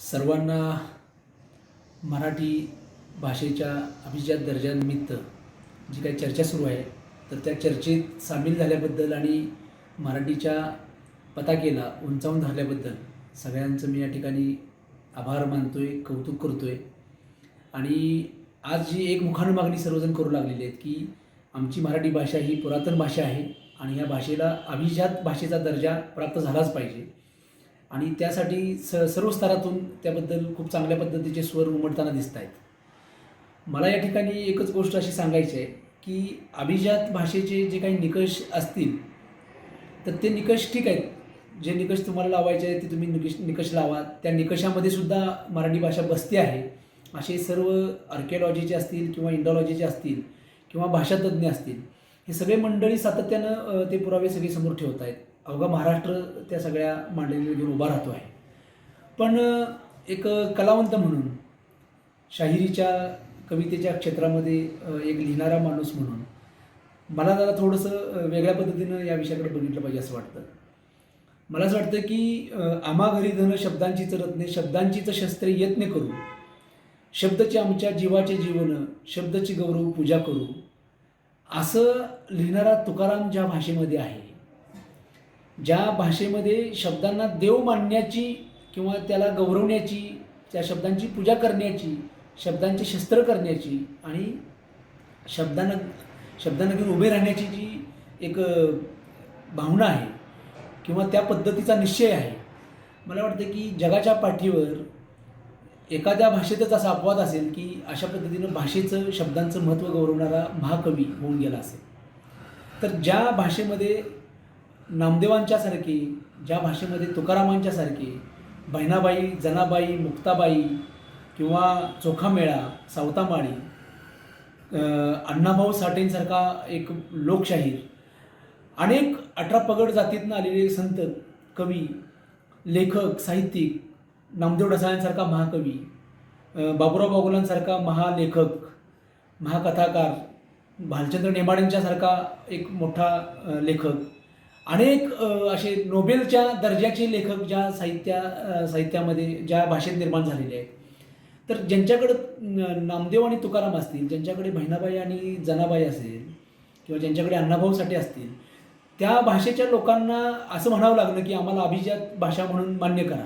सर्वांना मराठी भाषेच्या अभिजात दर्जानिमित्त जी काही चर्चा सुरू आहे तर त्या चर्चेत सामील झाल्याबद्दल आणि मराठीच्या पताकेला उंचावून धरल्याबद्दल सगळ्यांचं मी या ठिकाणी आभार मानतो आहे कौतुक करतो आहे आणि आज जी एक मुखानं मागणी सर्वजण करू लागलेली आहेत की आमची मराठी भाषा ही पुरातन भाषा आहे आणि ह्या भाषेला अभिजात भाषेचा दर्जा प्राप्त झालाच पाहिजे. आणि त्यासाठी स सर्व स्तरातून त्याबद्दल खूप चांगल्या पद्धतीचे स्वर उमटताना दिसत आहेत मला या ठिकाणी एकच गोष्ट अशी सांगायची आहे की अभिजात भाषेचे जे काही निकष असतील तर ते निकष ठीक आहेत. जे निकष तुम्हाला लावायचे आहेत ते तुम्ही निकष निकष लावा. त्या निकषामध्ये सुद्धा मराठी भाषा बसते आहे. असे सर्व आर्किओलॉजीचे असतील किंवा इंडॉलॉजीचे असतील किंवा भाषातज्ञ असतील हे सगळे मंडळी सातत्यानं ते पुरावे सगळे समोर ठेवत आहेत अवघा महाराष्ट्र त्या सगळ्या मांडणीवर घेऊन उभा राहतो आहे. पण एक कलावंत म्हणून शाहिरीच्या कवितेच्या क्षेत्रामध्ये एक लिहिणारा माणूस म्हणून मला जरा थोडंसं वेगळ्या पद्धतीनं या विषयाकडे बघितलं पाहिजे असं वाटतं. मला असं वाटतं की आम्हा घरी धन शब्दांचीच रत्ने शब्दांचीच शस्त्रे यत्न करू शब्दचे आमच्या जीवाचे जीवन शब्दची गौरव पूजा करू असं लिहिणारा तुकाराम ज्या भाषेमध्ये आहे ज्या भाषेमध्ये शब्दांना देव मानण्याची किंवा त्याला गौरवण्याची त्या शब्दांची पूजा करण्याची शब्दांची शस्त्र करण्याची आणि शब्दांना शब्दांना घेऊन उभे राहण्याची जी एक भावना आहे किंवा त्या पद्धतीचा निश्चय आहे. मला वाटतं की जगाच्या पाठीवर एखाद्या भाषेतच असा अपवाद असेल की अशा पद्धतीनं भाषेचं शब्दांचं महत्त्व गौरवणारा महाकवी होऊन गेला असेल. तर ज्या भाषेमध्ये नामदेवांच्यासारखे ज्या भाषेमध्ये तुकारामांच्यासारखे बहिणाबाई जनाबाई मुक्ताबाई किंवा चोखामेळा सावतामाळी अण्णाभाऊ साठेंसारखा एक लोकशाहीर अनेक अठरा पगड जातीतनं आलेले संत कवी लेखक साहित्यिक नामदेव ढसाळ्यांसारखा महाकवी बाबुराव बागुलांसारखा महालेखक महाकथाकार भालचंद्र नेमाडेंच्यासारखा एक मोठा लेखक अनेक असे नोबेलच्या दर्जाचे लेखक ज्या साहित्या साहित्यामध्ये ज्या भाषेत निर्माण झालेले आहेत. तर ज्यांच्याकडं नामदेव आणि तुकाराम असतील ज्यांच्याकडे बहिणाबाई आणि जनाबाई असेल किंवा ज्यांच्याकडे अण्णाभाऊ साठे असतील त्या भाषेच्या लोकांना असं म्हणावं लागलं की आम्हाला अभिजात भाषा म्हणून मान्य करा.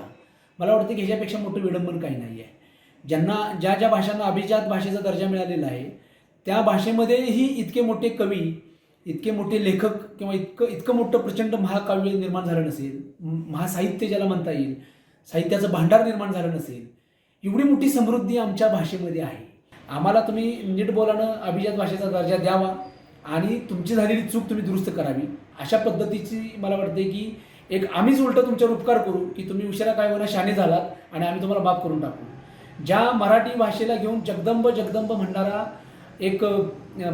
मला वाटतं की ह्याच्यापेक्षा मोठं विडंबन काही नाही आहे. ज्यांना ज्या ज्या भाषांना अभिजात भाषेचा दर्जा मिळालेला आहे त्या भाषेमध्येही इतके मोठे कवी इतके मोठे लेखक किंवा इतकं इतकं मोठं प्रचंड महाकाव्य निर्माण झालं नसेल महासाहित्य ज्याला म्हणता येईल साहित्याचं भांडार निर्माण झालं नसेल एवढी मोठी समृद्धी आमच्या भाषेमध्ये आहे. आम्हाला तुम्ही नीट बोलानं अभिजात भाषेचा दर्जा द्यावा आणि तुमची झालेली चूक तुम्ही दुरुस्त करावी. अशा पद्धतीची मला वाटते की एक आम्हीच उलटं तुमच्यावर उपकार करू की तुम्ही उशिरा काय होणार शाने झालात आणि आम्ही तुम्हाला माफ करून टाकू. ज्या मराठी भाषेला घेऊन जगदंब जगदंब म्हणणारा एक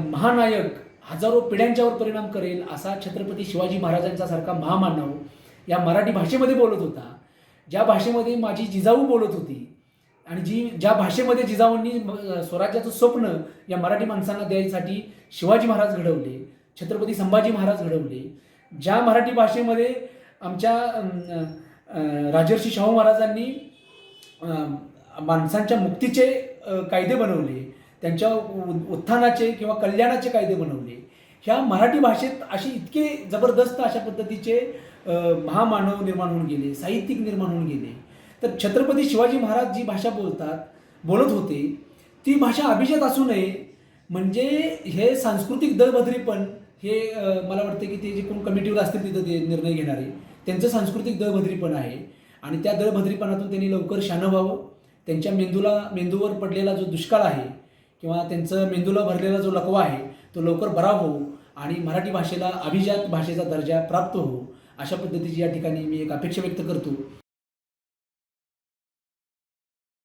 महानायक हजारो पिढ्यांच्यावर परिणाम करेल असा छत्रपती शिवाजी महाराजांचा सारखा महामानव या मराठी भाषेमध्ये बोलत होता. ज्या भाषेमध्ये माझी जिजाऊ बोलत होती आणि जी ज्या भाषेमध्ये जिजाऊंनी स्वराज्याचं स्वप्न या मराठी माणसांना द्यायसाठी शिवाजी महाराज घडवले छत्रपती संभाजी महाराज घडवले ज्या मराठी भाषेमध्ये आमच्या राजर्षी शाहू महाराजांनी माणसांच्या मुक्तीचे कायदे बनवले त्यांच्या उ- उत्थानाचे किंवा कल्याणाचे कायदे बनवले. ह्या मराठी भाषेत अशी इतके जबरदस्त अशा पद्धतीचे महामानव निर्माण होऊन गेले साहित्यिक निर्माण होऊन गेले. तर छत्रपती शिवाजी महाराज जी भाषा बोलतात बोलत होते ती भाषा अभिजात असू नये. म्हणजे हे सांस्कृतिक दळभद्रीपण हे मला वाटतं की ते जे कोण कमिटीवर असतील तिथं ते निर्णय घेणारे. त्यांचं सांस्कृतिक दळभद्रीपण आहे. आणि त्या दळभद्रीपणातून त्यांनी लवकर शानं व्हावं. त्यांच्या मेंदूला मेंदूवर पडलेला जो दुष्काळ आहे किंवा त्यांचं मेंदूला भरलेला जो लकवा आहे तो लवकर बरा होऊ आणि मराठी भाषेला अभिजात भाषेचा दर्जा प्राप्त होऊ अशा पद्धतीची या ठिकाणी मी एक अपेक्षा व्यक्त करतो.